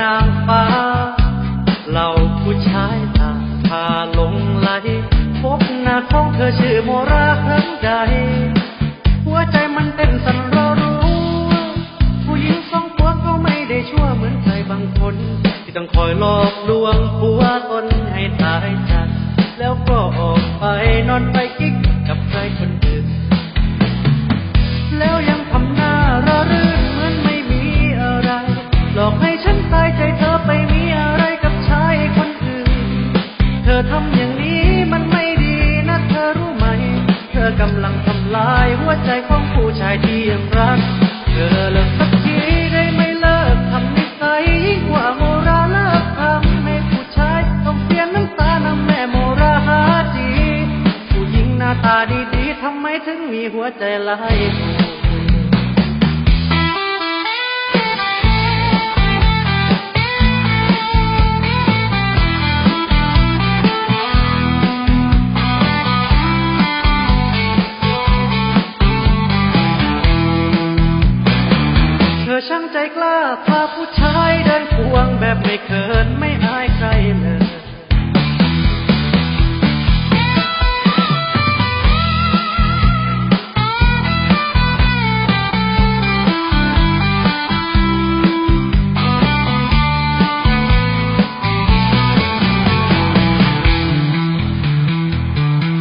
นางฟ้าเหล่าผู้ชายต่างพาลงไหลพบหน้าท้องเธอชื่อโมราเฮิงใด หัวใจมันเต้นสั่นเรารู้ ผู้หญิงสองตัวก็ไม่ได้ชั่วเหมือนใครบางคน ที่ต้องคอยหลอกลวงผัวตนให้ตายใจแล้วก็ออกไปนอนไปกิ๊กายหัวใจของผู้ชายที่ยังรัก เธอเลิกสักทีได้ไหมเลิกทำนิสัยยิ่งกว่าโมราเลิกทำให้ผู้ชายต้องเสียน้ำตาน้ำแม่โมราหาดี ผู้หญิงหน้าตาดีๆทำไมถึงมีหัวใจลาย ล้าพาผู้ชายเดินควงแบบไม่เขินไม่อายใครเลย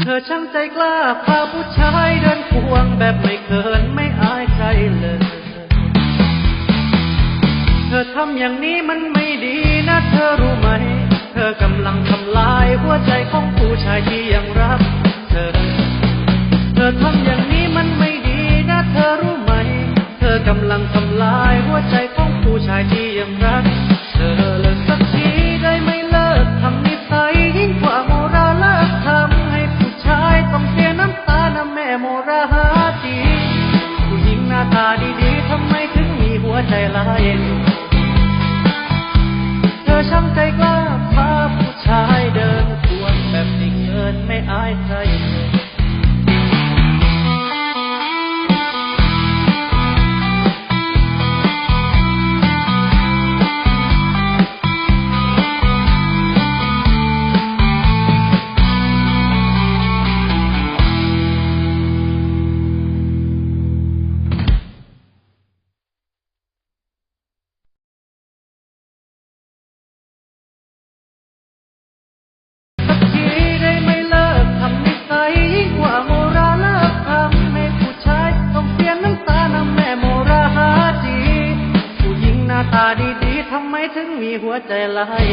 เธอช่างใจกล้าพาผู้ชายเดินควงแบบไม่เขินไม่อายใครเลย ทำอย่างนี้มันไม่ดีนะเธอรู้ไหม เธอกำลังทำลายหัวใจของผู้ชายที่ยังรักเธอ เธอทำอย่างนี้มันไม่ดีนะเธอรู้ไหม เธอกำลังทำลายหัวใจของผู้ชายที่ยังรักเธอเลิกสักทีได้ไหมเลิกทำนิสัยยิ่งกว่าโมราเลิกทำให้ผู้ชายต้องเสียน้ำตาน้ำแม่โมราหาดีผู้หญิงหน้าตาดีๆทำไมถึงมีหัวใจลายเอช่าง ใจกล้าพาผู้ชายเดินควงแบบไม่เกินไม่อายใคร ดีๆทำไมถึงมีหัวใจลาย